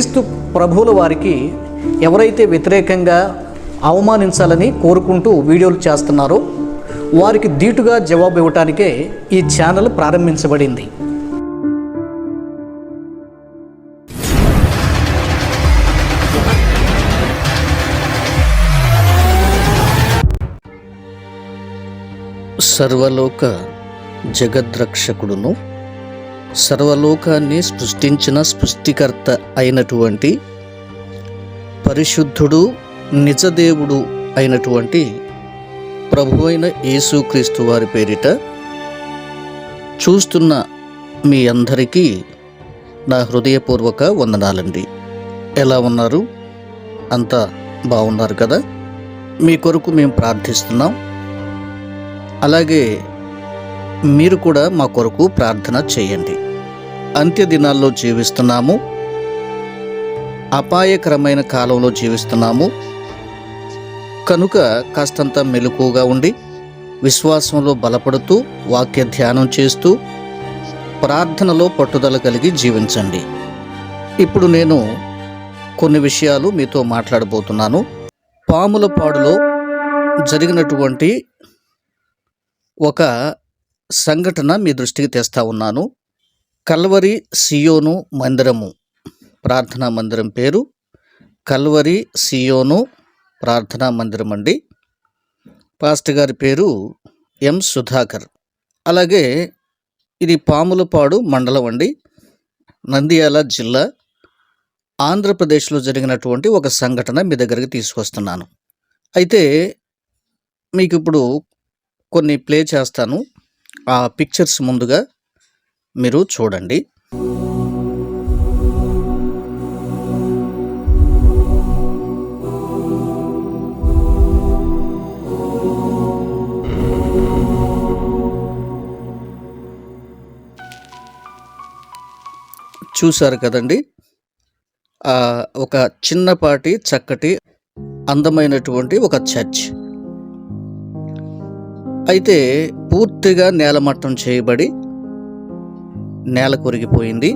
క్రీస్తు ప్రభువుల వారికి ఎవరైతే వ్యతిరేకంగా అవమానించాలని కోరుకుంటూ వీడియోలు చేస్తున్నారో వారికి ధీటుగా జవాబు ఇవ్వటానికే ఈ ఛానల్ ప్రారంభించబడింది. సర్వలోక జగద్రక్షకుడును సర్వలోకాన్ని సృష్టించిన సృష్టికర్త అయినటువంటి పరిశుద్ధుడు నిజదేవుడు అయినటువంటి ప్రభు అయిన యేసుక్రీస్తు వారి పేరిట చూస్తున్న మీ అందరికీ నా హృదయపూర్వక వందనాలండి. ఎలా ఉన్నారు? అంతా బాగున్నారు కదా? మీ కొరకు మేము ప్రార్థిస్తున్నాం. అలాగే మీరు కూడా మా కొరకు ప్రార్థన చేయండి. అంత్య దినాల్లో జీవిస్తున్నాము. అపాయకరమైన కాలంలో జీవిస్తున్నాము. కనుక కాస్తంత మెలకుగా ఉండి విశ్వాసంలో బలపడుతూ వాక్య ధ్యానం చేస్తూ ప్రార్థనలో పట్టుదల కలిగి జీవించండి. ఇప్పుడు నేను కొన్ని విషయాలు మీతో మాట్లాడబోతున్నాను. పాముల పాడులో జరిగినటువంటి ఒక సంఘటన మీ దృష్టికి తెస్తా ఉన్నాను. కల్వరి సియోను మందిరము. ప్రార్థనా మందిరం పేరు కల్వరి సియోను ప్రార్థనా మందిరం అండి. పాస్ట్ గారి పేరు ఎం సుధాకర్. అలాగే ఇది పాములపాడు మండలం అండి. నంద్యాల జిల్లా ఆంధ్రప్రదేశ్లో జరిగినటువంటి ఒక సంఘటన మీ దగ్గరికి తీసుకొస్తున్నాను. అయితే మీకు ఇప్పుడు కొన్ని ప్లే చేస్తాను. ఆ పిక్చర్స్ ముందుగా మీరు చూడండి. చూశారు కదండి? ఒక చిన్నపాటి చక్కటి అందమైనటువంటి ఒక చర్చ్. అయితే పూర్తిగా నేలమట్టం చేయబడి నేల కొరిగిపోయింది.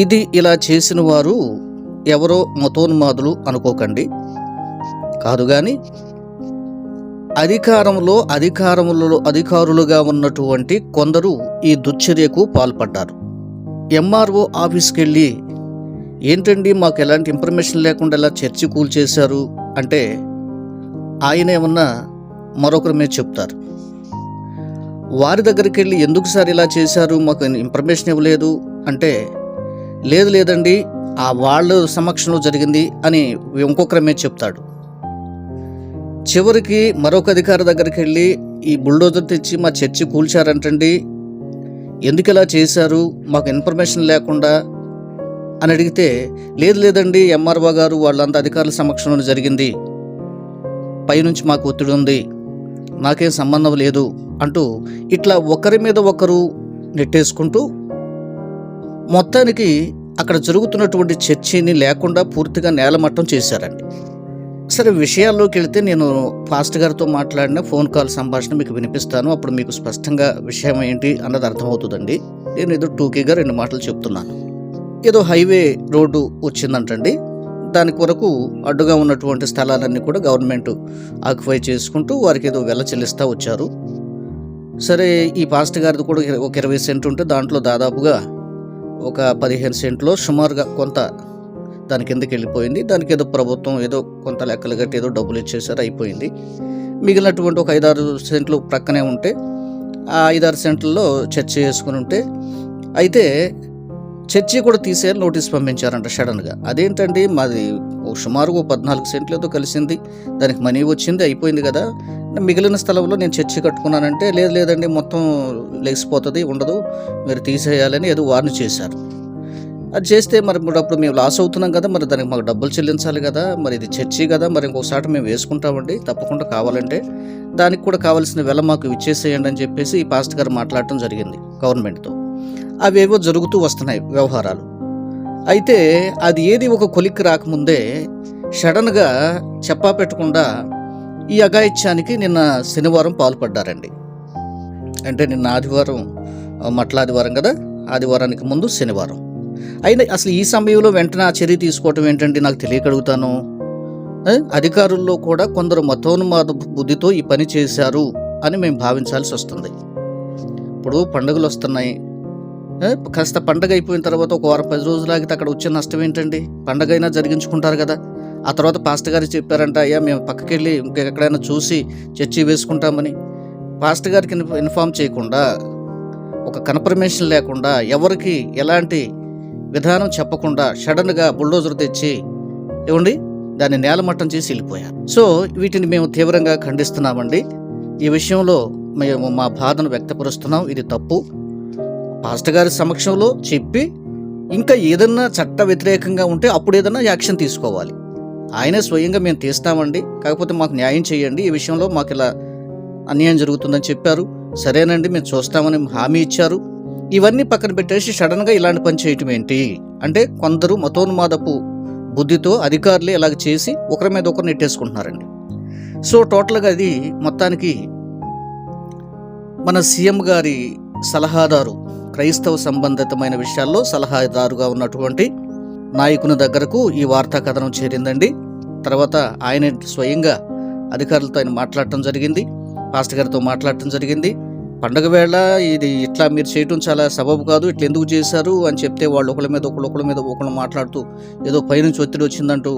ఇది ఇలా చేసిన వారు ఎవరో మతోన్మాదులు అనుకోకండి. కాదు కానీ అధికారంలో అధికారములలో అధికారులుగా ఉన్నటువంటి కొందరు ఈ దుశ్చర్యకు పాల్పడ్డారు. ఎంఆర్ఓ ఆఫీస్కి వెళ్ళి ఏంటండి మాకు ఎలాంటి ఇన్ఫర్మేషన్ లేకుండా ఎలా చర్చి కూల్చేశారు? అంటే ఆయన ఏమన్నా మరొకరి మీరు చెప్తారు. వారి దగ్గరికి వెళ్ళి ఎందుకు సార్ ఇలా చేశారు? మాకు ఇన్ఫర్మేషన్ ఇవ్వలేదు. అంటే లేదు లేదండి ఆ వాళ్ళ సమక్షంలో జరిగింది అని ఇంకొకరి మీద చెప్తాడు. చివరికి మరొక అధికారి దగ్గరికి వెళ్ళి ఈ బుల్డోజర్ తెచ్చి మా చర్చి కూల్చారంటండి. ఎందుకు ఇలా చేశారు? మాకు ఇన్ఫర్మేషన్ లేకుండా అని అడిగితే లేదు లేదండి ఎంఆర్ఓ గారు వాళ్ళంతా అధికారుల సమక్షంలో జరిగింది. పైనుంచి మాకు ఒత్తిడి ఉంది. నాకేం సంబంధం లేదు అంటూ ఇట్లా ఒకరి మీద ఒకరు నెట్టేసుకుంటూ మొత్తానికి అక్కడ జరుగుతున్నటువంటి చర్చిని లేకుండా పూర్తిగా నేలమట్టం చేశారండి. సరే విషయాల్లోకి వెళితే నేను ఫాస్ట్ గారితో మాట్లాడిన ఫోన్ కాల్ సంభాషణ మీకు వినిపిస్తాను. అప్పుడు మీకు స్పష్టంగా విషయం ఏంటి అన్నది అర్థమవుతుందండి. నేను ఏదో టూకీగా రెండు మాటలు చెప్తున్నాను. ఏదో హైవే రోడ్డు వచ్చిందంటండి. దాని కొరకు అడ్డుగా ఉన్నటువంటి స్థలాలన్నీ కూడా గవర్నమెంట్ ఆక్యుపై చేసుకుంటూ వారికి ఏదో వెల చెల్లిస్తూ వచ్చారు. సరే ఈ పాస్ట్ గారిది కూడా ఒక ఇరవై సెంట్ ఉంటే దాంట్లో దాదాపుగా ఒక పదిహేను సెంట్లో సుమారుగా కొంత దాని కిందకి వెళ్ళిపోయింది. దానికి ఏదో ప్రభుత్వం ఏదో కొంత లెక్కలు కట్టి ఏదో డబ్బులు ఇచ్చేసారు అయిపోయింది. మిగిలినటువంటి ఒక ఐదారు సెంట్లు ప్రక్కనే ఉంటే ఆ ఐదారు సెంట్లలో చర్చ చేసుకుని ఉంటే అయితే చర్చి కూడా తీసేయాలి నోటీస్ పంపించారంట సడన్గా. అదేంటండి మాది ఓ సుమారు ఓ పద్నాలుగు సెంట్లతో కలిసింది. దానికి మనీ వచ్చింది అయిపోయింది కదా. మిగిలిన స్థలంలో నేను చర్చి కట్టుకున్నానంటే లేదు లేదండి మొత్తం లేచిపోతుంది ఉండదు మీరు తీసేయాలని ఏదో వార్న్ చేశారు. అది చేస్తే మరి ఇప్పుడు అప్పుడు మేము లాస్ అవుతున్నాం కదా మరి దానికి మాకు డబ్బులు చెల్లించాలి కదా మరి ఇది చర్చి కదా మరి ఇంకొకసారి మేము వేసుకుంటామండి తప్పకుండా కావాలంటే. దానికి కూడా కావాల్సిన వెల మాకు ఇచ్చేసేయండి అని చెప్పేసి ఈ పాస్ట్ గారు మాట్లాడటం జరిగింది గవర్నమెంట్తో. అవేవో జరుగుతూ వస్తున్నాయి వ్యవహారాలు. అయితే అది ఏది ఒక కొలిక్కి రాకముందే సడన్గా చెప్పా పెట్టకుండా ఈ అఘాయిత్యానికి నిన్న శనివారం పాల్పడ్డారండి. అంటే నిన్న ఆదివారం మట్లాదివారం కదా? ఆదివారానికి ముందు శనివారం. అయినా అసలు ఈ సమయంలో వెంటనే ఆ చర్య తీసుకోవటం ఏంటంటే నాకు తెలియగలుగుతాను అధికారుల్లో కూడా కొందరు మతోన్మాద బుద్ధితో ఈ పని చేశారు అని మేము భావించాల్సి వస్తుంది. ఇప్పుడు పండుగలు వస్తున్నాయి. కాస్త పండగ అయిపోయిన తర్వాత ఒక వారం పది రోజులు ఆగితే అక్కడ వచ్చే నష్టం ఏంటండి? పండగ అయినా జరిగించుకుంటారు కదా. ఆ తర్వాత పాస్టర్ గారు చెప్పారంట అయ్యా మేము పక్కకెళ్ళి ఇంకెక్కడైనా చూసి చర్చి వేసుకుంటామని. పాస్టర్ గారికి ఇన్ఫామ్ చేయకుండా ఒక కన్ఫర్మేషన్ లేకుండా ఎవరికి ఎలాంటి విధానం చెప్పకుండా సడన్గా బుల్డోజర్ తెచ్చి ఏమండి దాన్ని నేలమట్టం చేసి వెళ్ళిపోయారు. సో వీటిని మేము తీవ్రంగా ఖండిస్తున్నామండి. ఈ విషయంలో మేము మా బాధను వ్యక్తపరుస్తున్నాం. ఇది తప్పు. పాస్టర్ గారి సమక్షంలో చెప్పి ఇంకా ఏదన్నా చట్ట వ్యతిరేకంగా ఉంటే అప్పుడు ఏదన్నా యాక్షన్ తీసుకోవాలి. ఆయనే స్వయంగా మేము తీస్తామండి. కాకపోతే మాకు న్యాయం చేయండి. ఈ విషయంలో మాకు ఇలా అన్యాయం జరుగుతుందని చెప్పారు. సరేనండి మేము చూస్తామని హామీ ఇచ్చారు. ఇవన్నీ పక్కన పెట్టేసి సడన్గా ఇలాంటి పని చేయటం ఏంటి? అంటే కొందరు మతోన్మాదపు బుద్ధితో అధికారులు ఇలాగ చేసి ఒకరి మీద ఒకరు నెట్టేసుకుంటున్నారండి. సో టోటల్గా అది మొత్తానికి మన సీఎం గారి సలహాదారు క్రైస్తవ సంబంధితమైన విషయాల్లో సలహాదారుగా ఉన్నటువంటి నాయకుని దగ్గరకు ఈ వార్తా కథనం చేరిందండి. తర్వాత ఆయన స్వయంగా అధికారులతో ఆయన మాట్లాడటం జరిగింది. పాస్టర్ గారితో మాట్లాడటం జరిగింది. పండగ వేళ ఇది ఇట్లా మీరు చేయటం చాలా సబబు కాదు ఇట్లా ఎందుకు చేశారు అని చెప్తే వాళ్ళు ఒకళ్ళ మీద ఒకళ్ళు ఒకళ్ళ మీద ఒకళ్ళు మాట్లాడుతూ ఏదో పైనుంచి ఒత్తిడి వచ్చిందంటూ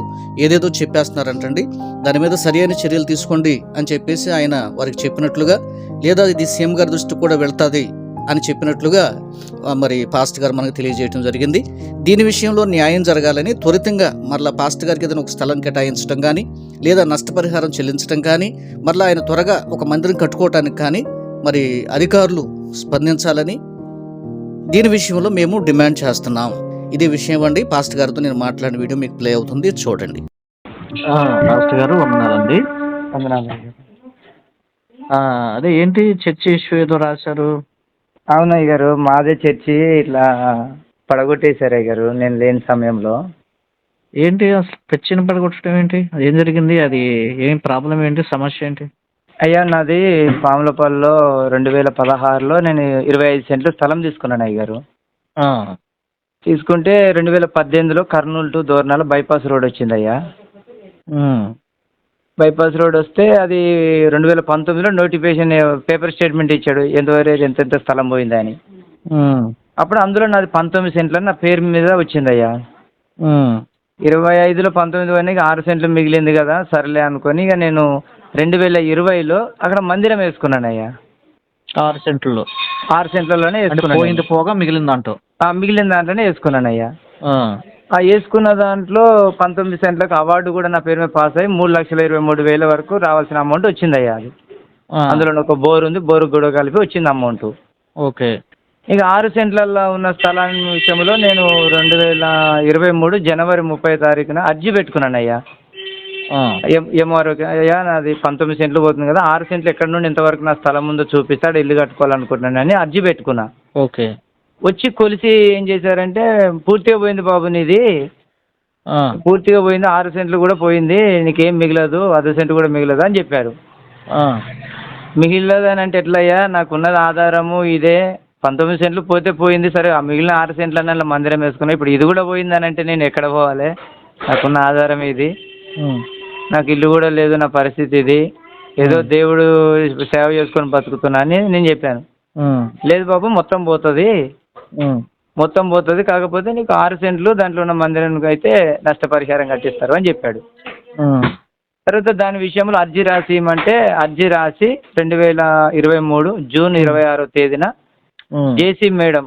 ఏదేదో చెప్పేస్తున్నారంటండి. దాని మీద సరైన చర్యలు తీసుకోండి అని చెప్పేసి ఆయన వారికి చెప్పినట్లుగా లేదా ఇది సీఎం గారి దృష్టికి కూడా వెళ్తుంది అని చెప్పినట్లుగా మరి పాస్ట్ గారు మనకు తెలియజేయడం జరిగింది. దీని విషయంలో న్యాయం జరగాలని త్వరితంగా మరలా పాస్ట్ గారికి ఏదైనా ఒక స్థలం కేటాయించడం కానీ లేదా నష్టపరిహారం చెల్లించడం కానీ మరలా ఆయన త్వరగా ఒక మందిరం కట్టుకోవటానికి కానీ మరి అధికారులు స్పందించాలని దీని విషయంలో మేము డిమాండ్ చేస్తున్నాం. ఇదే విషయం అండి. పాస్ట్ గారితో నేను మాట్లాడిన వీడియో మీకు ప్లే అవుతుంది. చూడండి. పాస్ట్ గారు వందనాలండి. వందనాలు అదే ఏంటి? చర్చ ఇష్యూ ఏదో రాశారు? అవును అయ్య గారు మాదే చర్చి ఇట్లా పడగొట్టేశారు అయ్య గారు నేను లేని సమయంలో. ఏంటి అసలు చర్చిని పడగొట్టడం ఏంటి? అది ఏం జరిగింది? అది ఏం ప్రాబ్లం ఏంటి? సమస్య ఏంటి? అయ్యా నాది పాములపల్లిలో రెండు వేల పదహారులో నేను ఇరవై ఐదు సెంట్లు స్థలం తీసుకున్నాను అయ్య గారు ఆ, తీసుకుంటే రెండు వేల పద్దెనిమిదిలో Kurnool to Dornala bypass road వచ్చింది అయ్యా. ఉమ్, బైపాస్ రోడ్ వస్తే అది రెండు వేల పంతొమ్మిదిలో నోటిఫికేషన్ పేపర్ స్టేట్మెంట్ ఇచ్చాడు. ఎంతవరకు ఎంత ఎంత స్థలం పోయిందని అప్పుడు అందులో నాది పంతొమ్మిది సెంట్లు నా పేరు మీద వచ్చిందయ్యా. ఇరవై ఐదులో పంతొమ్మిది వరకు ఆరు సెంట్లు మిగిలింది కదా సర్లే అనుకొని ఇక నేను రెండు వేల ఇరవైలో అక్కడ మందిరం వేసుకున్నాను అయ్యా ఆరు సెంట్లలో. ఆరు సెంట్లలోనే వేసుకున్నాను పోయింది పోగా మిగిలింది అంటూ ఆ, మిగిలిన దాంట్లోనే వేసుకున్నాను అయ్యా ఆ, ఆ వేసుకున్న దాంట్లో పంతొమ్మిది సెంట్లకు అవార్డు కూడా నా పేరు మీద పాస్ అయ్యి మూడు లక్షల ఇరవై మూడు వేల వరకు రావాల్సిన అమౌంట్ వచ్చింది అయ్యా అది అందులో ఒక బోర్ ఉంది బోరు కూడా కలిపి వచ్చింది అమౌంట్. ఓకే. ఇక ఆరు సెంట్లలో ఉన్న స్థలం విషయంలో నేను రెండు వేల ఇరవై మూడు జనవరి ముప్పై తారీఖున అర్జీ పెట్టుకున్నాను అయ్యా ఎంఆర్ఓకి అయ్యా నాది పంతొమ్మిది సెంట్లు పోతుంది కదా ఆరు సెంట్లు ఎక్కడి నుండి ఇంతవరకు నా స్థలం ఉందో చూపిస్తాడు ఇల్లు కట్టుకోవాలనుకుంటున్నాను అని అర్జీ పెట్టుకున్నా. ఓకే. వచ్చి కొలిసి ఏం చేశారంటే పూర్తిగా పోయింది బాబు నీది. పూర్తిగా పోయింది ఆరు సెంట్లు కూడా పోయింది నీకేం మిగలదు అర్ధ సెంటు కూడా మిగలదు అని చెప్పారు. మిగిలినది అని అంటే ఎట్లయ్యా నాకున్నది ఆధారము ఇదే పంతొమ్మిది సెంట్లు పోతే పోయింది సరే ఆ మిగిలిన ఆరు సెంట్లు అన్న మందిరం వేసుకున్నా ఇప్పుడు ఇది కూడా పోయింది అని అంటే నేను ఎక్కడ పోవాలి? నాకున్న ఆధారం ఇది. నాకు ఇల్లు కూడా లేదు నా పరిస్థితి ఇది. ఏదో దేవుడు సేవ చేసుకొని బతుకుతున్నా అని నేను చెప్పాను. లేదు బాబు మొత్తం పోతుంది. మొత్తం పోతుంది. కాకపోతే నీకు ఆరు సెంట్లు దాంట్లో ఉన్న మందిరానికి అయితే నష్టపరిహారం కట్టిస్తారు అని చెప్పాడు. తర్వాత దాని విషయంలో అర్జీ రాసి ఇవ్వమంటే అర్జీ రాసి రెండు వేల ఇరవై మూడు జూన్ ఇరవై ఆరో తేదీన జేసీ మేడం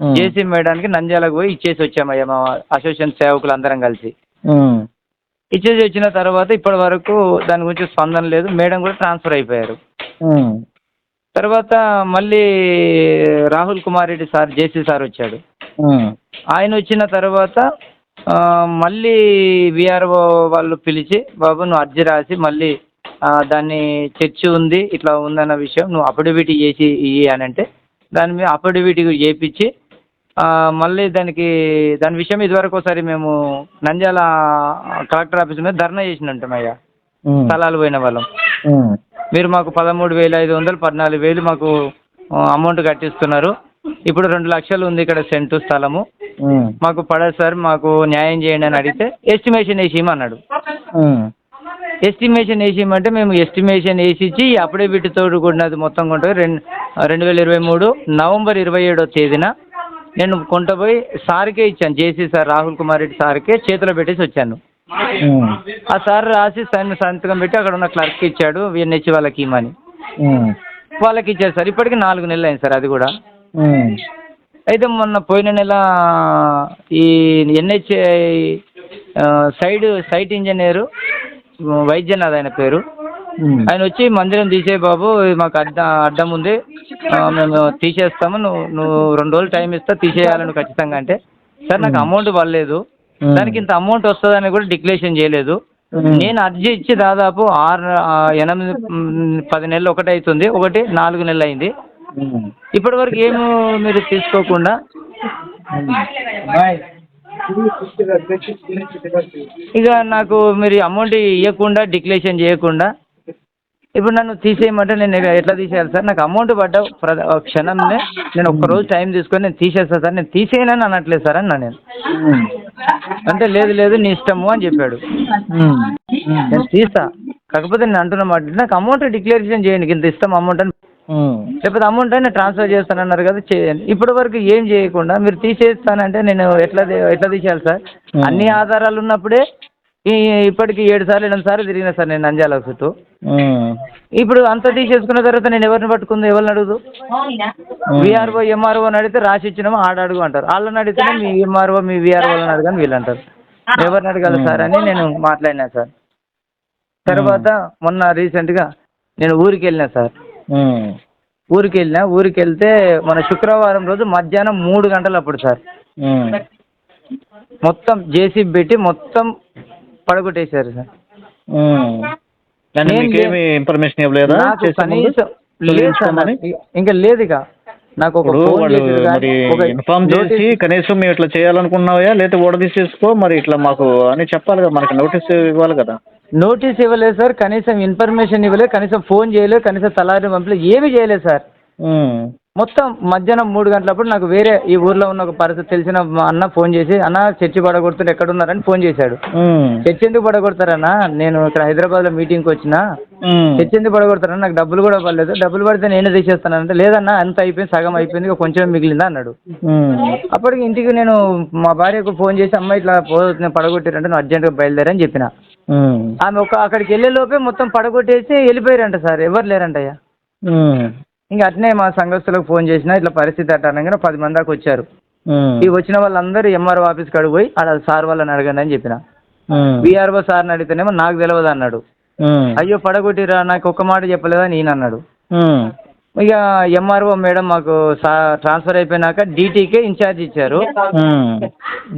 జేసీ మేడానికి నంద్యాలకు పోయి ఇచ్చేసి వచ్చామయ్యా మా అసోసియేషన్ సేవకులు అందరం కలిసి. ఇచ్చేసి వచ్చిన తర్వాత ఇప్పటి వరకు దాని గురించి స్పందన లేదు. మేడం కూడా ట్రాన్స్ఫర్ అయిపోయారు. తర్వాత మళ్ళీ Rahul Kumar Reddy sir JC sir వచ్చాడు. ఆయన వచ్చిన తర్వాత మళ్ళీ విఆర్ఓ వాళ్ళు పిలిచి బాబు నువ్వు అర్జీ రాసి మళ్ళీ దాన్ని చర్చి ఉంది ఇట్లా ఉందన్న విషయం నువ్వు అఫిడవిట్ చేసి ఇయ్యి అని అంటే దాని మీద అఫిడవిట్ చేయించి ఆ, మళ్ళీ దానికి దాని విషయం ఇదివరకు ఒకసారి మేము నంద్యాల కలెక్టర్ ఆఫీస్ మీద ధర్నా చేసినట్టు అయ్యా ఉమ్, స్థలాలు పోయిన వాళ్ళం. మీరు మాకు పదమూడు వేల ఐదు వందలు పద్నాలుగు వేలు మాకు అమౌంట్ కట్టిస్తున్నారు. ఇప్పుడు రెండు లక్షలు ఉంది ఇక్కడ సెంటు స్థలము. మాకు పడదు సార్ మాకు న్యాయం చేయండి అని అడిగితే ఎస్టిమేషన్ వేసి అన్నాడు ఉమ్, ఎస్టిమేషన్ వేసి ఇమ్మంటే మేము ఎస్టిమేషన్ వేసి ఇచ్చి అప్పుడే వీటితో కూడినది మొత్తం కొంటే రెండు రెండు వేల ఇరవై మూడు నవంబర్ ఇరవై ఏడో తేదీన నేను కొంటపోయి సార్కే ఇచ్చాను జేసీ సార్ రాహుల్ కుమార్ రెడ్డి సార్కే చేతిలో పెట్టేసి వచ్చాను. ఆ సార్ రాసి సైన్ సంతకం పెట్టి అక్కడ ఉన్న క్లర్క్ ఇచ్చాడు విఎన్హెచ్ వాళ్ళకి ఇమ్మని. వాళ్ళకి ఇచ్చారు సార్. ఇప్పటికి నాలుగు నెలలు అయింది సార్ అది కూడా. అయితే మొన్న పోయిన నెల ఈ NH side site engineer Vaidyanath ఆయన పేరు. ఆయన వచ్చి మందిరం తీసే బాబు మాకు అడ్డ అడ్డం ఉంది. మేము తీసేస్తాము. నువ్వు నువ్వు రెండు రోజులు టైం ఇస్తా తీసేయాలని ఖచ్చితంగా అంటే. సార్ నాకు అమౌంట్ పడలేదు. Hmm. దానికి ఇంత అమౌంట్ వస్తుందని కూడా డిక్లరేషన్ చేయలేదు. నేను అర్జీ ఇచ్చి దాదాపు ఆరు ఎనిమిది పది నెలలు ఒకటి అవుతుంది ఒకటి నాలుగు నెలలు అయింది. ఇప్పటి వరకు ఏమో మీరు తీసుకోకుండా ఇక నాకు మీరు అమౌంట్ ఇవ్వకుండా డిక్లరేషన్ చేయకుండా ఇప్పుడు నన్ను తీసేయమంటే నేను ఎట్లా తీసేయాలి సార్? నాకు అమౌంట్ పడ్డ క్షణంనే నేను ఒక్క రోజు టైం తీసుకొని నేను తీసేస్తాను సార్. నేను తీసేయనని అనట్లేదు సార్ అన్నా నేను. అంటే లేదు లేదు నీ ఇష్టము అని చెప్పాడు. నేను తీస్తా. కాకపోతే నేను అంటున్నమాట నాకు అమౌంట్ డిక్లరేషన్ చేయండి ఇంత ఇస్తాం అమౌంట్ అని. లేకపోతే అమౌంట్ అయినా ట్రాన్స్ఫర్ చేస్తానన్నారు కదా చేయండి. ఇప్పటి వరకు ఏం చేయకుండా మీరు తీసేస్తానంటే నేను ఎట్లా ఎట్లా తీసేయాలి సార్. అన్ని ఆధారాలు ఉన్నప్పుడే ఇప్పటికి ఏడు సార్లు ఎనిమిది సార్లు తిరిగిన సార్ నేను నంద్యాల చుట్టూ ఇప్పుడు అంతా తీసేసుకున్న తర్వాత నేను ఎవరిని పట్టుకుంది ఎవరిని అడుగుదు? విఆర్ఓ ఎంఆర్ఓ అని అడిగితే రాసి ఇచ్చినామో? ఆడ అడుగు అంటారు. వాళ్ళని అడిగితే మీ ఎంఆర్ఓ మీ విఆర్ఓ అని అడగని వీళ్ళు అంటారు. ఎవరిని అడగాలి సార్ అని నేను మాట్లాడినా సార్. తర్వాత మొన్న రీసెంట్గా నేను ఊరికి వెళ్ళినా సార్. ఊరికి వెళ్ళినా ఊరికి వెళ్తే మన శుక్రవారం రోజు మధ్యాహ్నం మూడు గంటలు అప్పుడు సార్. మొత్తం జేసీబీ పెట్టి మొత్తం పడగొట్టేశారు సార్. మీకేమి ఇన్ఫర్మేషన్ ఇవ్వలేదా నాకు చేసే ముందు? కనీసం లేదు సార్ తొలగించుకోమని? నాకు ఇంకా లేదు ఇక. నాకు ఒక ఇప్పుడు ఫోన్ వాళ్ళు చేసారు మరి కానీ ఒక ఇన్ఫార్మ్ చేసి కనీసం మేము ఇట్లా చేయాలనుకున్నావా లేకపోతే ఓడదీసేసుకో మరి ఇట్లా మాకు అని చెప్పాలి కదా మనకి నోటీస్ ఇవ్వాలి కదా. నోటీస్ ఇవ్వలేదు సార్ కనీసం ఇన్ఫర్మేషన్ ఇవ్వలేదు కనీసం ఫోన్ చేయలేదు కనీసం తలారి పంపలేదు ఏమీ చేయలేదు సార్. మొత్తం మధ్యాహ్నం మూడు గంటలప్పుడు నాకు వేరే ఈ ఊర్లో ఉన్న ఒక పరిస్థితి తెలిసిన మా అన్న ఫోన్ చేసి అన్న చర్చి పడగొడుతుంటే ఎక్కడున్నారని ఫోన్ చేశాడు. చర్చి ఎందుకు పడగొడతారన్నా? నేను ఇక్కడ హైదరాబాద్లో మీటింగ్కి వచ్చిన. ఉమ్, చర్చి ఎందుకు పడగొడతారన్నా? నాకు డబ్బులు కూడా పడలేదు. డబ్బులు పడితే నేనే తీసేస్తానంటే లేదన్నా అంత అయిపోయింది సగం అయిపోయింది కొంచెం మిగిలిందా అన్నాడు. అప్పటికి ఇంటికి నేను మా భార్యకు ఫోన్ చేసి అమ్మ ఇట్లా పడగొట్టారంటే నువ్వు అర్జెంట్గా బయలుదేరని చెప్పిన. ఆమె ఒక అక్కడికి వెళ్ళే లోపే మొత్తం పడగొట్టేసి వెళ్ళిపోయారంట సార్. ఎవరు లేరంటయ్యా? ఇంకా అట్నే మా సంఘస్థులకు ఫోన్ చేసిన ఇట్లా పరిస్థితి అట్ట అనగానే పది మంది దాకా వచ్చారు. ఈ వచ్చిన వాళ్ళందరూ ఎంఆర్ఓ ఆఫీస్ కాడికి పోయి ఆడ సార్ వాళ్ళని అడగండి అని చెప్పిన. ఉమ్, విఆర్ఓ సార్ని అడిగితేనేమో నాకు తెలియదు అన్నాడు. అయ్యో పడగొట్టిరా నాకు ఒక్క మాట చెప్పలేదా నేను అన్నాడు. ఇక ఎంఆర్ఓ మేడం మాకు ట్రాన్స్ఫర్ అయిపోయినాక డీటీకే ఇన్ఛార్జ్ ఇచ్చారు.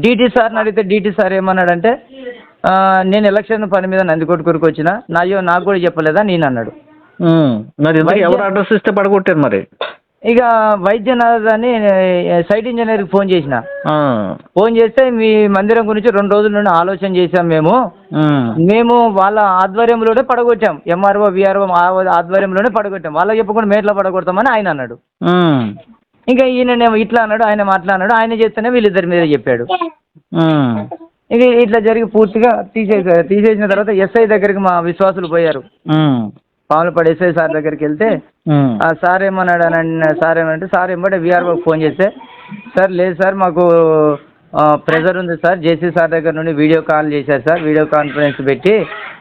డీటీ సార్ని అడిగితే డీటీ సార్ ఏమన్నాడంటే "ఆ, నేను ఎలక్షన్ పని మీద నందికొట్టుకూరుకు వచ్చిన నా అయ్యో నాకు కూడా చెప్పలేదా నేను అన్నాడు. మరి ఎందుకు ఎవరు అడ్రస్ ఇస్తే పడగొట్టారు మరి? ఇక వైద్యనాథ్ అని సైట్ ఇంజనీర్కి ఫోన్ చేసిన. ఫోన్ చేస్తే మీ మందిరం గురించి రెండు రోజుల నుండి ఆలోచన చేశాం మేము. మేము వాళ్ళ ఆధ్వర్యంలోనే పడగొట్టాం. ఎంఆర్ఓ విఆర్ఓ ఆధ్వర్యంలోనే పడగొట్టాం. వాళ్ళకి చెప్పకుండా మేట్ల పడగొడతామని ఆయన అన్నాడు. ఇంకా ఈయననేమో ఇట్లా అన్నాడు ఆయన మాట్లా అన్నాడు ఆయన చేస్తేనే వీళ్ళిద్దరి మీద చెప్పాడు. ఇక ఇట్లా జరిగి పూర్తిగా తీసేసారు తీసేసిన తర్వాత ఎస్ఐ దగ్గరికి మా విశ్వాసులు పోయారు. ఉమ్, పాములపాడు ఎస్ఐ సార్ దగ్గరికి వెళ్తే ఆ. సార్ ఏమన్నాడు అని సార్ ఏమంటే సార్ ఏమంటే విఆర్ఓకి ఫోన్ చేస్తే సార్ లేదు సార్ మాకు ప్రెజర్ ఉంది సార్ జేసీ సార్ దగ్గర నుండి వీడియో కాల్ చేశారు సార్ వీడియో కాన్ఫరెన్స్ పెట్టి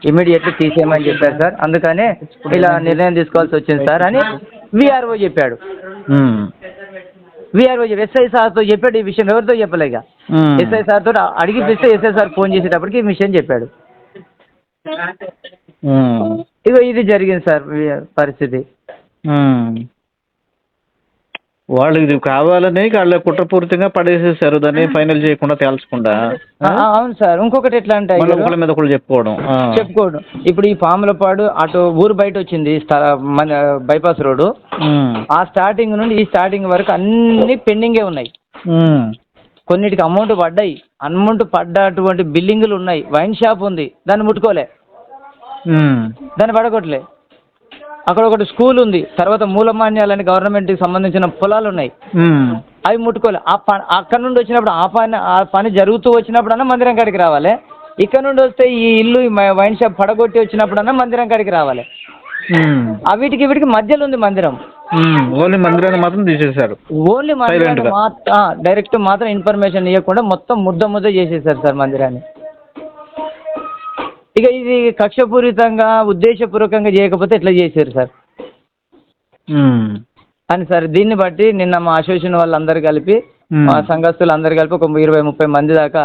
ఇమీడియట్లీ తీసేయమని చెప్పారు సార్ అందుకనే ఇలా నిర్ణయం తీసుకోవాల్సి వచ్చింది సార్ అని విఆర్ఓ చెప్పాడు. విఆర్ఓ ఎస్ఐ సార్తో చెప్పాడు ఈ విషయం ఎవరితో చెప్పలేక. ఎస్ఐ సార్తో అడిగిపిస్తే ఎస్ఐ సార్ ఫోన్ చేసేటప్పటికి ఈ విషయం చెప్పాడు. ఇగో ఇది జరిగింది సార్ పరిస్థితి. వాళ్ళు ఇది కావాలని వాళ్ళ కుట్రపూరితంగా పడేసేసారు. దాన్ని ఫైనల్ చేయకుండా తేల్చకుండా. అవును సార్. ఇంకొకటి ఎట్లా అంటే ఒకళ్ళ మీద ఒకళ్ళు చెప్పుకోవడం. ఆ. చెప్పుకోడు ఇప్పుడు ఈ పాములపాడు అటు ఊరు బయట వచ్చింది మన బైపాస్ రోడ్డు. ఆ. స్టార్టింగ్ నుండి ఈ స్టార్టింగ్ వరకు అన్ని పెండింగే ఉన్నాయి. కొన్నిటికి అమౌంట్ పడ్డాయి. అమౌంట్ పడ్డటువంటి బిల్డింగులు ఉన్నాయి. వైన్ షాప్ ఉంది. దాన్ని ముట్టుకోలే. దాన్ని పడగొట్టలే. అక్కడ ఒకటి స్కూల్ ఉంది. తర్వాత మూలమాన్యాలని గవర్నమెంట్కి సంబంధించిన పొలాలు ఉన్నాయి. అవి ముట్టుకోవాలి ఆ పని అక్కడ నుండి వచ్చినప్పుడు ఆ పని ఆ పని జరుగుతూ వచ్చినప్పుడన్నా మందిరం కాడికి రావాలి. ఇక్కడ నుండి వస్తే ఈ ఇల్లు ఈ వైన్ షాప్ పడగొట్టి వచ్చినప్పుడన్నా మందిరం కాడికి రావాలి. ఆ వీటికి వీటికి మధ్యలో ఉంది మందిరం. ఓన్లీ మందిరాన్ని మాత్రం తీసేశారు. ఓన్లీ మందిరాన్ని. మాత్రం డైరెక్ట్ మాత్రం ఇన్ఫర్మేషన్ ఇవ్వకుండా మొత్తం ముద్ద ముద్ద చేసేసారు సార్ మందిరాన్ని. ఇక ఇది కక్షపూరితంగా ఉద్దేశపూర్వకంగా చేయకపోతే ఎట్లా చేశారు సార్. అని సార్ దీన్ని బట్టి నిన్న మా అసోసియేషన్ వాళ్ళందరూ కలిపి. మా సంఘస్థులు అందరు కలిపి ఒక ఇరవై ముప్పై మంది దాకా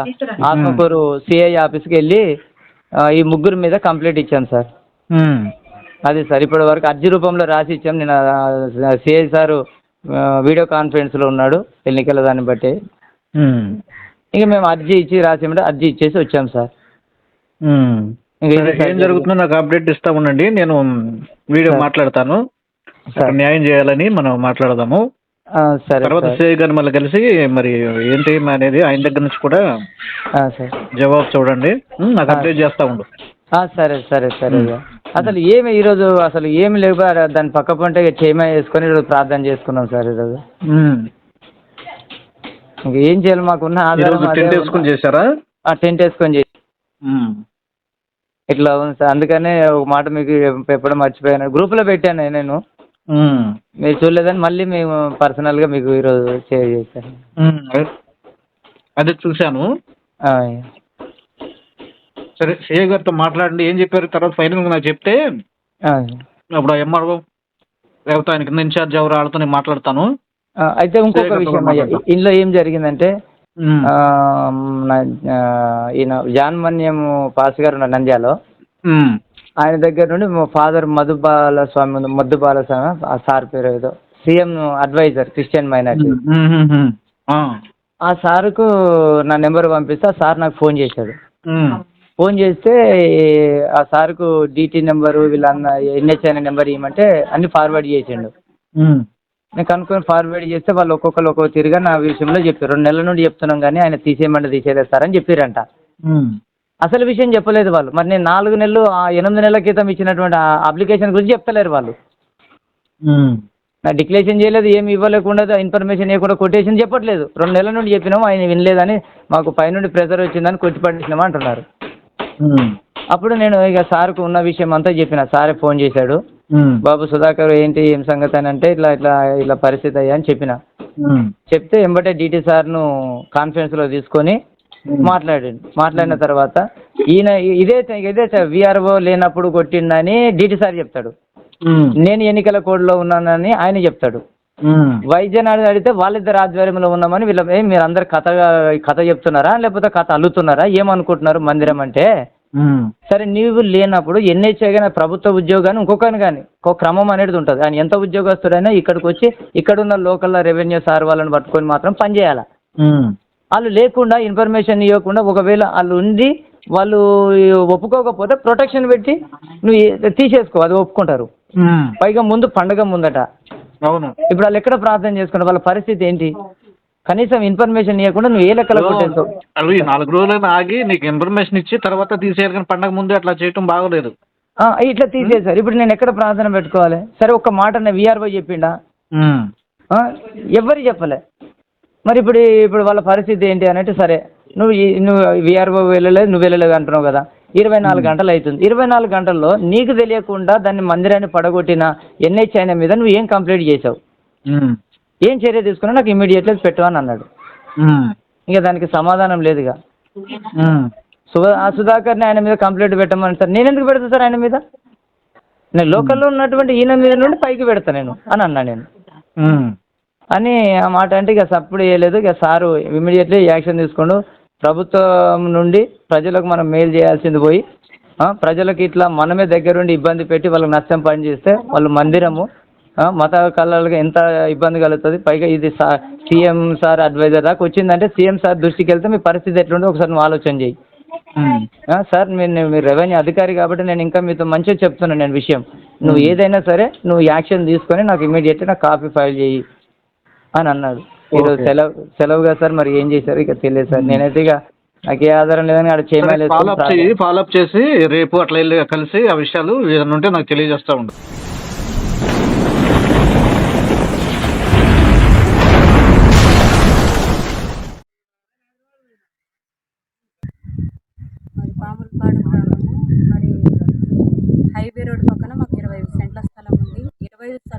ఆత్మకూరు సిఐ ఆఫీస్కి వెళ్ళి ఈ ముగ్గురు మీద కంప్లైంట్ ఇచ్చాం సార్. అది సార్ ఇప్పటి వరకు అర్జీ రూపంలో రాసి ఇచ్చాం నిన్న సిఐ సారు వీడియో కాన్ఫరెన్స్లో ఉన్నాడు ఎన్నికల దాన్ని బట్టి. ఇక మేము అర్జీ ఇచ్చి రాసిమంటే అర్జీ ఇచ్చేసి వచ్చాం సార్ ఉమ్. ఇంక ఇది సరే, సార్ ఏం జరుగుతుందో నాకు అప్డేట్ ఇస్తా ఉండండి. నేను వీడియో. మాట్లాడతాను. న్యాయం చేయాలని మనం మాట్లాడదాము. సరే తర్వాత సిఐ గారిని మళ్ళీ కలిసి మరి ఏంటి అనేది ఆయన దగ్గర నుంచి కూడా జవాబు చూడండి. నాకు. అప్డేట్ చేస్తా ఉండు. సరే సరే సరే. అసలు ఏమి ఈరోజు అసలు ఏమి లేవు దాని పక్క పంట చేయమే వేసుకొని ఈరోజు ప్రార్థన చేసుకున్నాం సార్ ఈరోజు. ఏం చేయాలి మాకున్న ఆధారం టెంట్. వేసుకొని చేశారా? ఆ, టెంట్ వేసుకొని చేసి. ఇట్లా ఉంది సార్. అందుకనే ఒక మాట మీకు ఎప్పుడో మర్చిపోయాను. గ్రూప్లో పెట్టాను నేను. మీరు చూడలేదని మళ్ళీ మేము పర్సనల్గా మీకు ఈరోజు షేర్ చేశాను. అదే చూశాను. సరే సిఐ గారితో మాట్లాడండి. ఏం చెప్పారు? తర్వాత ఫైనల్ నాకు చెప్తే. అప్పుడు ఎంఆర్ఓ లేకపోతే ఆయన కింద ఇన్ఛార్జ్ ఎవరు వాళ్ళతో నేను మాట్లాడతాను అయితే ఇంకొక విషయం అయ్యా. ఇందులో ఏం జరిగిందంటే ఈయన జాన్మన్యం పాస్ గారు ఉన్నారు నంద్యాలో. ఆయన దగ్గర నుండి మా ఫాదర్ మధుబాల స్వామి ఉంది మధుబాల స్వామి ఆ సార్ పేరు ఏదో సీఎం అడ్వైజర్ క్రిస్టియన్ మైనార్టీ. ఆ. సార్కు నా నెంబర్ పంపిస్తే ఆ సార్ నాకు ఫోన్ చేశాడు. ఫోన్ చేస్తే ఆ సార్కు డీటీ నెంబరు వీళ్ళన్న ఎన్హెచ్ అనే నెంబర్ ఇవ్వమంటే అన్ని ఫార్వర్డ్ చేసిండు. నేను కనుక్కొని ఫార్వర్డ్ చేస్తే వాళ్ళు ఒక్కొక్కరు ఒక్కొక్క తిరిగా నా విషయంలో చెప్పారు రెండు నెలల నుండి చెప్తున్నాం కానీ ఆయన తీసేయమంటే తీసేదేస్తారని చెప్పారంట. అసలు విషయం చెప్పలేదు వాళ్ళు మరి నేను నాలుగు నెలలు ఆ ఎనిమిది నెలల క్రితం ఇచ్చినటువంటి ఆ అప్లికేషన్ గురించి చెప్తలేరు వాళ్ళు ఉమ్. నా డిక్లరేషన్ చేయలేదు ఏమి ఇవ్వలేకుండా ఇన్ఫర్మేషన్ ఇవ్వకుండా కొటేషన్ చెప్పట్లేదు రెండు నెలల నుండి చెప్పినాము ఆయన వినలేదని మాకు పైనుండి ప్రెజర్ వచ్చిందని కొట్టి పట్టించినాము అంటున్నారు. అప్పుడు నేను ఇక సార్కు ఉన్న విషయం అంతా చెప్పిన సారే ఫోన్ చేశాడు. బాబు సుధాకర్ ఏంటి ఏం సంగతి అని అంటే ఇట్లా ఇట్లా ఇలా పరిస్థితి అయ్యా అని చెప్పిన ఉమ్. చెప్తే ఎంబటే డీటీ సార్ను కాన్ఫరెన్స్లో తీసుకొని మాట్లాడాడు మాట్లాడిన తర్వాత ఈయన ఇదే ఇదే విఆర్ఓ లేనప్పుడు కొట్టిండని డీటీ సార్ చెప్తాడు. నేను ఎన్నికల కోడ్లో ఉన్నానని ఆయన చెప్తాడు. వైద్యనాథ్ అడిగితే వాళ్ళిద్దరు ఆధ్వర్యంలో ఉన్నామని వీళ్ళ ఏ మీరు అందరు కథగా కథ చెప్తున్నారా లేకపోతే కథ అల్లుతున్నారా ఏమనుకుంటున్నారు మందిరం అంటే. సరే నీవు లేనప్పుడు ఎన్హెచ్ఐ కానీ ప్రభుత్వ ఉద్యోగాన్ని ఇంకొకని కానీ ఒక క్రమం అనేది ఉంటుంది. ఆయన ఎంత ఉద్యోగస్తుడైనా ఇక్కడికి వచ్చి ఇక్కడున్న లోకల్ రెవెన్యూ సార్ వాళ్ళని పట్టుకొని మాత్రం పనిచేయాలి. వాళ్ళు లేకుండా ఇన్ఫర్మేషన్ ఇవ్వకుండా ఒకవేళ వాళ్ళు ఉండి వాళ్ళు ఒప్పుకోకపోతే ప్రొటెక్షన్ పెట్టి నువ్వు తీసేసుకో అది ఒప్పుకుంటారు. పైగా ముందు పండగ ముందట. అవును. ఇప్పుడు వాళ్ళు ఎక్కడ ప్రార్థన చేసుకుంటారు? వాళ్ళ పరిస్థితి ఏంటి? కనీసం ఇన్ఫర్మేషన్ ఇవ్వకుండా నువ్వు ఏ లెక్కల కొట్టేస్తావు అవి నాలుగు రోజులైనా ఆగి నీకు ఇన్ఫర్మేషన్ ఇచ్చి తర్వాత తీసేయాలి కానీ పండగ ముందు అట్లా చేయటం బాగోలేదు. ఇట్లా తీసేశారు. ఇప్పుడు నేను ఎక్కడ ప్రార్థన పెట్టుకోవాలి? సరే ఒక్క మాట నా విఆర్ఓ చెప్పిండా? ఎవ్వరు చెప్పలే. మరి ఇప్పుడు ఇప్పుడు వాళ్ళ పరిస్థితి ఏంటి అని అంటే సరే. నువ్వు నువ్వు విఆర్ఓ వెళ్ళలేదు నువ్వు వెళ్ళలేదు అంటున్నావు కదా. ఇరవై నాలుగు గంటలు అవుతుంది. ఇరవై నాలుగు గంటల్లో నీకు తెలియకుండా దాన్ని మందిరాన్ని పడగొట్టిన ఎన్హెచ్ అయిన మీద నువ్వు ఏం కంప్లైంట్ చేసావు. ఏం చర్య తీసుకున్నా నాకు ఇమీడియట్గా పెట్టు అని అన్నాడు. ఇంకా దానికి సమాధానం లేదుగా ఉమ్. సుధా ఆ సుధాకర్ని ఆయన మీద కంప్లైంట్ పెట్టమని సార్ నేను ఎందుకు పెడతా సార్ ఆయన మీద నేను లోకల్లో ఉన్నటువంటి ఈయన మీద నుండి పైకి పెడతా నేను అని అన్నా నేను. అని ఆ మాట అంటే ఇక సప్పుడు చేయలేదు ఇక సారు ఇమీడియట్లీ యాక్షన్ తీసుకుండు ప్రభుత్వం నుండి ప్రజలకు మనం మేలు చేయాల్సింది పోయి ప్రజలకు ఇట్లా మనమే దగ్గరుండి ఇబ్బంది పెట్టి వాళ్ళకి నష్టం పని చేస్తే వాళ్ళు మందిరము మత కళలకు ఎంత ఇబ్బంది కలుగుతుంది? పైగా ఇది సా సీఎం సార్ అడ్వైజర్ దాకా వచ్చిందంటే సీఎం సార్ దృష్టికి వెళ్తే మీ పరిస్థితి ఎట్లుందో ఒకసారి నువ్వు ఆలోచన చేయి. సార్ మీరు మీరు రెవెన్యూ అధికారి కాబట్టి నేను ఇంకా మీతో మంచిగా చెప్తున్నాను నేను విషయం. నువ్వు ఏదైనా సరే నువ్వు యాక్షన్ తీసుకొని నాకు ఇమీడియట్గా నాకు కాపీ ఫైల్ చేయి అని అన్నాడు. ఈరోజు. సెలవు సెలవుగా సార్ మరి ఏం చేశారు ఇక తెలియదు సార్. నేనైతే ఇక నాకు ఏ ఆధారం లేదని ఆడ చేయమని ఫాలో అప్ చేయి ఫాలో అప్ చేసి రేపు అట్లా వెళ్ళి కలిసి ఆ విషయాలు ఏదైనా ఉంటే నాకు తెలియజేస్తా ఉండు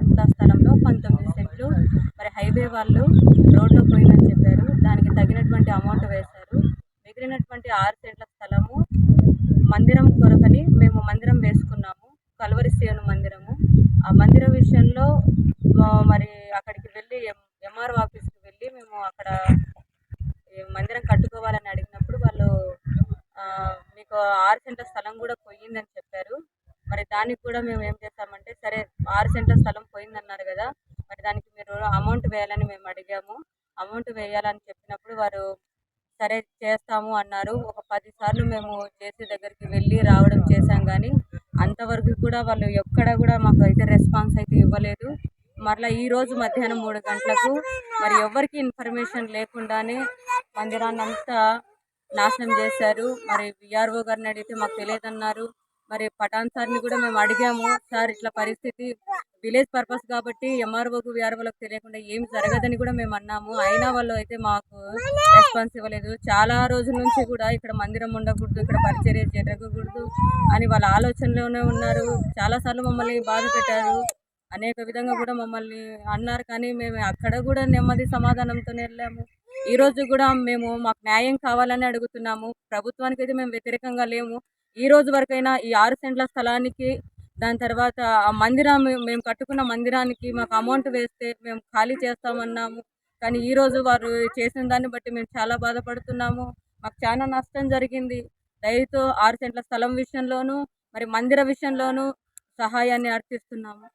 గుంట స్థలంలో పంతొమ్మిది సెంట్లు రైల్వే వాళ్ళు రోడ్లో పోయిందని చెప్పారు. దానికి తగినటువంటి అమౌంట్ వేశారు. మిగిలినటువంటి ఆరు సెంట్ల స్థలము మందిరం కొరకని మేము మందిరం వేసుకున్నాము. కలువరి సేను మందిరము. ఆ మందిరం విషయంలో మరి అక్కడికి వెళ్ళి ఎంఆర్ఓ ఆఫీస్కి వెళ్ళి మేము అక్కడ మందిరం కట్టుకోవాలని అడిగినప్పుడు వాళ్ళు మీకు ఆరు సెంట్ల స్థలం కూడా పోయిందని చెప్పారు. మరి దానికి కూడా మేము ఏం చేస్తామంటే సరే ఆరు సెంట్ల స్థలం పోయిందన్నారు కదా అమౌంట్ వేయాలని మేము అడిగాము. అమౌంట్ వేయాలని చెప్పినప్పుడు వారు సరే చేస్తాము అన్నారు. ఒక పది సార్లు మేము జేసీ దగ్గరికి వెళ్ళి రావడం చేశాం కానీ అంతవరకు కూడా వాళ్ళు ఎక్కడ కూడా మాకు అయితే రెస్పాన్స్ అయితే ఇవ్వలేదు. మరలా ఈ రోజు మధ్యాహ్నం మూడు గంటలకు మరి ఎవరికి ఇన్ఫర్మేషన్ లేకుండానే మందిరాన్ని అంతా నాశనం చేశారు. మరి విఆర్ఓ గారిని అడిగితే మాకు తెలియదన్నారు. మరి పఠాన్ సార్ని కూడా మేము అడిగాము సార్ ఇట్లా పరిస్థితి విలేజ్ పర్పస్ కాబట్టి ఎంఆర్ఓకు వీఆర్ఓలకు తెలియకుండా ఏం జరగదని కూడా మేము అన్నాము. అయినా వాళ్ళు అయితే మాకు రెస్పాన్స్ ఇవ్వలేదు. చాలా రోజుల నుంచి కూడా ఇక్కడ మందిరం ఉండకూడదు ఇక్కడ పరిచర్య జరగకూడదు అని వాళ్ళ ఆలోచనలోనే ఉన్నారు. చాలాసార్లు మమ్మల్ని బాధ పెట్టారు. అనేక విధంగా కూడా మమ్మల్ని అన్నారు. కానీ మేము అక్కడ కూడా నెమ్మది సమాధానంతోనే వెళ్ళాము. ఈరోజు కూడా మేము మాకు న్యాయం కావాలని అడుగుతున్నాము. ప్రభుత్వానికి అయితే మేము వ్యతిరేకంగా లేము. ఈ రోజు వరకైనా ఈ ఆరు సెంట్ల స్థలానికి దాని తర్వాత ఆ మందిరం మేము కట్టుకున్న మందిరానికి మాకు అమౌంట్ వేస్తే మేము ఖాళీ చేస్తామన్నాము. కానీ ఈరోజు వారు చేసిన దాన్ని బట్టి మేము చాలా బాధపడుతున్నాము. మాకు చాలా నష్టం జరిగింది. దయతో ఆరు సెంట్ల స్థలం విషయంలోనూ మరి మందిర విషయంలోనూ సహాయాన్ని అర్థిస్తున్నాము